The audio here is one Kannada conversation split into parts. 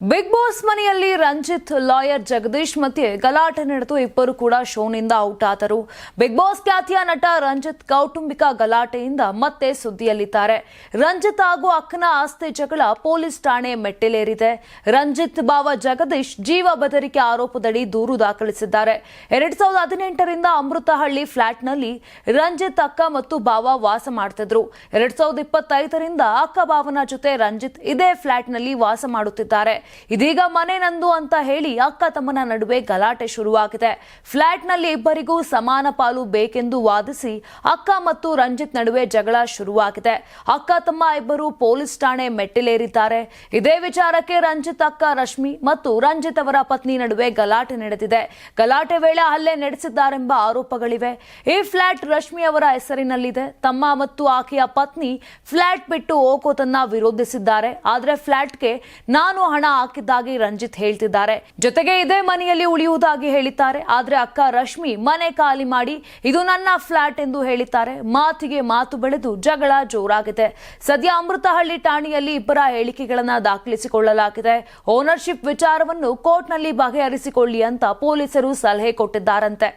ಬಿಗ್ ಬಾಸ್ ಮನೆಯಲ್ಲಿ ರಂಜಿತ್, ಲಾಯರ್ ಜಗದೀಶ್ ಮಧ್ಯೆ ಗಲಾಟೆ ನಡೆದು ಇಬ್ಬರು ಕೂಡ ಶೋನಿಂದ ಔಟ್ ಆದರು. ಬಿಗ್ ಬಾಸ್ ಖ್ಯಾತಿಯ ನಟ ರಂಜಿತ್ ಕೌಟುಂಬಿಕ ಗಲಾಟೆಯಿಂದ ಮತ್ತೆ ಸುದ್ದಿಯಲ್ಲಿದ್ದಾರೆ. ರಂಜಿತ್ ಹಾಗೂ ಅಕ್ಕನ ಆಸ್ತಿ ಜಗಳ ಪೊಲೀಸ್ ಠಾಣೆ ಮೆಟ್ಟಿಲೇರಿದೆ. ರಂಜಿತ್ ಬಾವ ಜಗದೀಶ್ ಜೀವ ಬೆದರಿಕೆ ಆರೋಪದಡಿ ದೂರು ದಾಖಲಿಸಿದ್ದಾರೆ. ಎರಡ್ ಸಾವಿರದ ಹದಿನೆಂಟರಿಂದ ಅಮೃತಹಳ್ಳಿ ಫ್ಲಾಟ್ನಲ್ಲಿ ರಂಜಿತ್ ಅಕ್ಕ ಮತ್ತು ಬಾವ ವಾಸ ಮಾಡ್ತಿದ್ರು. ಎರಡ್ ಸಾವಿರದ ಇಪ್ಪತ್ತೈದರಿಂದ ಅಕ್ಕ ಬಾವನ ಜೊತೆ ರಂಜಿತ್ ಇದೇ ಫ್ಲಾಟ್ನಲ್ಲಿ ವಾಸ ಮಾಡುತ್ತಿದ್ದಾರೆ. ಇದೀಗ ಮನೆ ನಂದು ಅಂತ ಹೇಳಿ ಅಕ್ಕ ತಮ್ಮನ ನಡುವೆ ಗಲಾಟೆ ಶುರುವಾಗಿದೆ. ಫ್ಲಾಟ್ನಲ್ಲಿ ಇಬ್ಬರಿಗೂ ಸಮಾನ ಪಾಲು ಬೇಕೆಂದು ವಾದಿಸಿ ಅಕ್ಕ ಮತ್ತು ರಂಜಿತ್ ನಡುವೆ ಜಗಳ ಶುರುವಾಗಿದೆ. ಅಕ್ಕ ತಮ್ಮ ಇಬ್ಬರು ಪೊಲೀಸ್ ಠಾಣೆ ಮೆಟ್ಟಿಲೇರಿದ್ದಾರೆ. ಇದೇ ವಿಚಾರಕ್ಕೆ ರಂಜಿತ್ ಅಕ್ಕ ರಶ್ಮಿ ಮತ್ತು ರಂಜಿತ್ ಅವರ ಪತ್ನಿ ನಡುವೆ ಗಲಾಟೆ ನಡೆದಿದೆ. ಗಲಾಟೆ ವೇಳೆ ಹಲ್ಲೆ ನಡೆಸಿದ್ದಾರೆಂಬ ಆರೋಪಗಳಿವೆ. ಈ ಫ್ಲಾಟ್ ರಶ್ಮಿ ಅವರ ಹೆಸರಿನಲ್ಲಿದೆ. ತಮ್ಮ ಮತ್ತು ಆಕೆಯ ಪತ್ನಿ ಫ್ಲಾಟ್ ಬಿಟ್ಟು ಹೋಗೋದನ್ನ ವಿರೋಧಿಸಿದ್ದಾರೆ. ಆದ್ರೆ ಫ್ಲಾಟ್ಗೆ ನಾನು ಹಣ ಹಾಕಿದ್ದಾಗಿ ರಂಜಿತ್ ಹೇಳ್ತಿದ್ದಾರೆ. ಜೊತೆಗೆ ಇದೇ ಮನೆಯಲ್ಲಿ ಉಳಿಯುವುದಾಗಿ ಹೇಳಿದ್ದಾರೆ. ಆದ್ರೆ ಅಕ್ಕ ರಶ್ಮಿ ಮನೆ ಖಾಲಿ ಮಾಡಿ ಇದು ನನ್ನ ಫ್ಲಾಟ್ ಎಂದು ಹೇಳಿದ್ದಾರೆ. ಮಾತಿಗೆ ಮಾತು ಬೆಳೆದು ಜಗಳ ಜೋರಾಗಿದೆ. ಸದ್ಯ ಅಮೃತಹಳ್ಳಿ ಠಾಣೆಯಲ್ಲಿ ಇಬ್ಬರ ಹೇಳಿಕೆಗಳನ್ನ ದಾಖಲಿಸಿಕೊಳ್ಳಲಾಗಿದೆ. ಓನರ್ಶಿಪ್ ವಿಚಾರವನ್ನು ಕೋರ್ಟ್ನಲ್ಲಿ ಬಗೆಹರಿಸಿಕೊಳ್ಳಿ ಅಂತ ಪೊಲೀಸರು ಸಲಹೆ ಕೊಟ್ಟಿದ್ದಾರಂತೆ.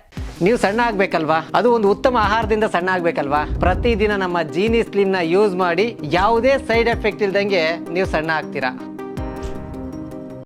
ನೀವು ಸಣ್ಣ ಆಗ್ಬೇಕಲ್ವಾ? ಅದು ಒಂದು ಉತ್ತಮ ಆಹಾರದಿಂದ ಸಣ್ಣ ಆಗ್ಬೇಕಲ್ವಾ? ಪ್ರತಿದಿನ ನಮ್ಮ ಜೀನಿ ಸ್ಲಿಮ್ನ ಯೂಸ್ ಮಾಡಿ ಯಾವುದೇ ಸೈಡ್ ಎಫೆಕ್ಟ್ ಇಲ್ದಂಗೆ ನೀವು ಸಣ್ಣ ಆಗ್ತೀರಾ?